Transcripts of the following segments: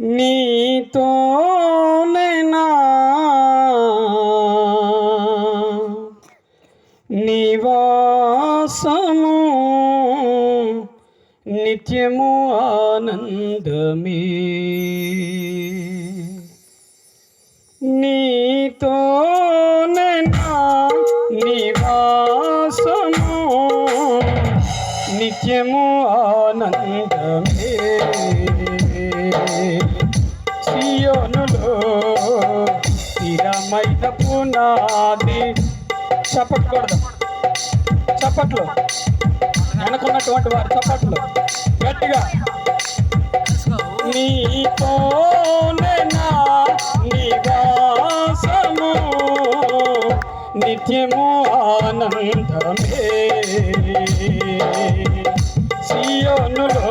నీతోనేనా నివాసము నిత్యము ఆనందమే. నీతోనేనా నివాసము నిత్యము ఆనందమే. సియోనులో స్థిరమైన పునాది చప్పకూడదు చప్పట్లు. వెనకున్నటువంటి వారు చప్పట్లు. గట్టిగా. నీతోనే నా నివాసము. నిత్యము ఆనందమే. సీయోనులో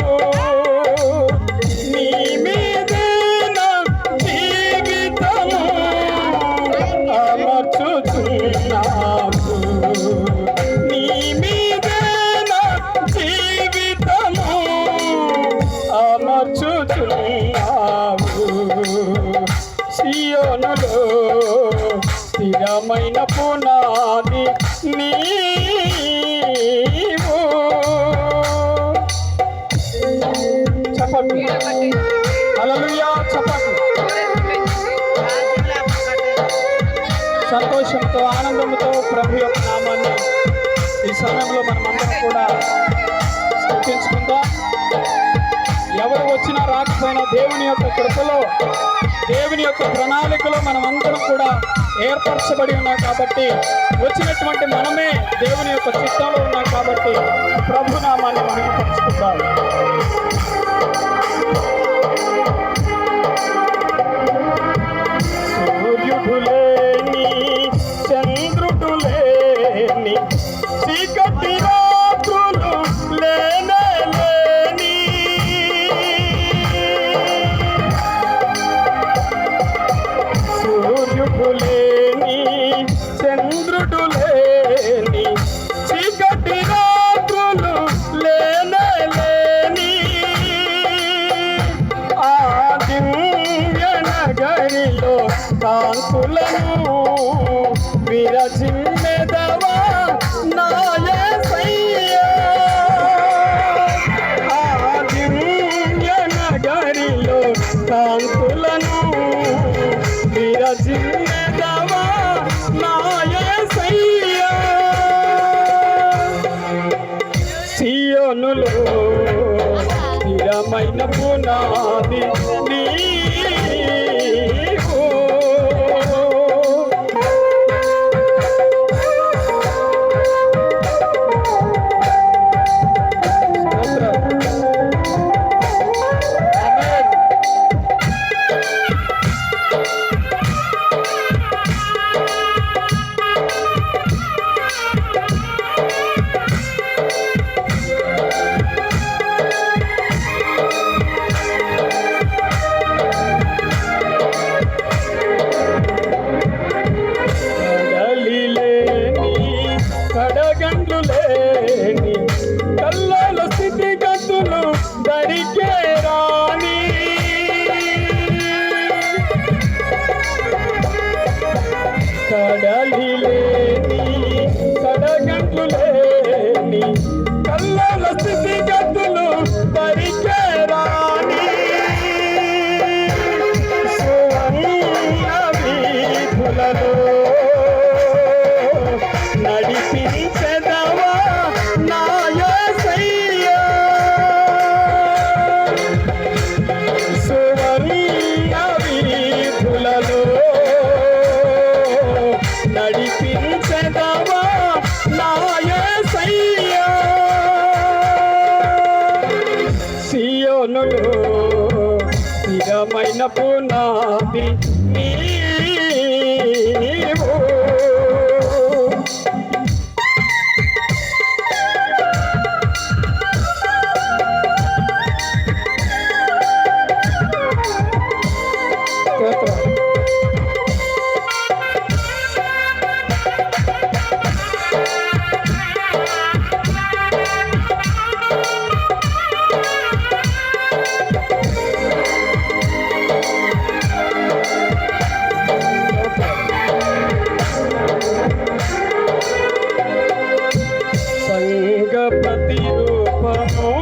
సియోనులో స్థిరమైన పునాది నీవు. చెప్పండి. హల్లెలూయా చెప్పండి. సంతోషంతో ఆనందంతో ప్రభు యొక్క నామాన్ని ఈ సమయంలో మనమందరం కూడా స్థుతించుకుందాం. వచ్చినా దేవుని యొక్క కృపలో? దేవుని యొక్క ప్రణాళికలో మనమందరం కూడా ఏర్పరచబడి ఉన్నాం కాబట్టి వచ్చినటువంటి మనమే దేవుని యొక్క చిత్తంలో ఉన్నాం కాబట్టి ప్రభునామాన్ని మనం మహిమపరుచుకుందాం. సూర్యుడు లేని చంద్రుడు లేని చీకటి చంద్రుడు లేని చీకటి రాత్రులు లేనే లేని ఆ దివ్య నగరిలో కాంతులను విరచిమ్మెదవా నాయసయ్యా ఆ దివ్య నగరిలో కాంతులను విరచిమ్మెదవా లేని కల్లాల స్థితిగతులు దరికే స్థిరమైన పునాది మీ 我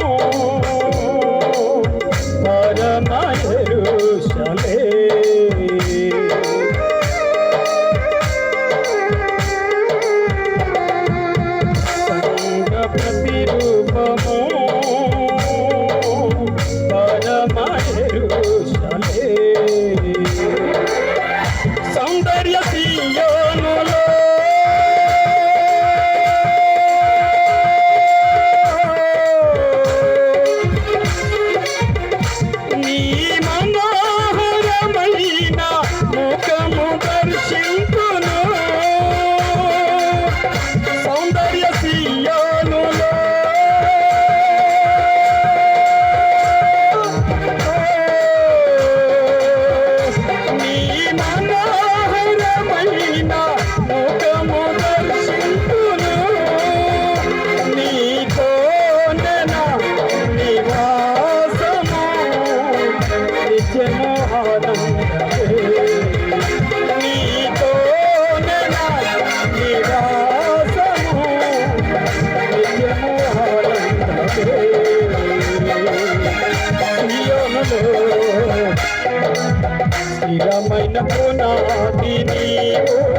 స్థిరమైన పునాది నీవు.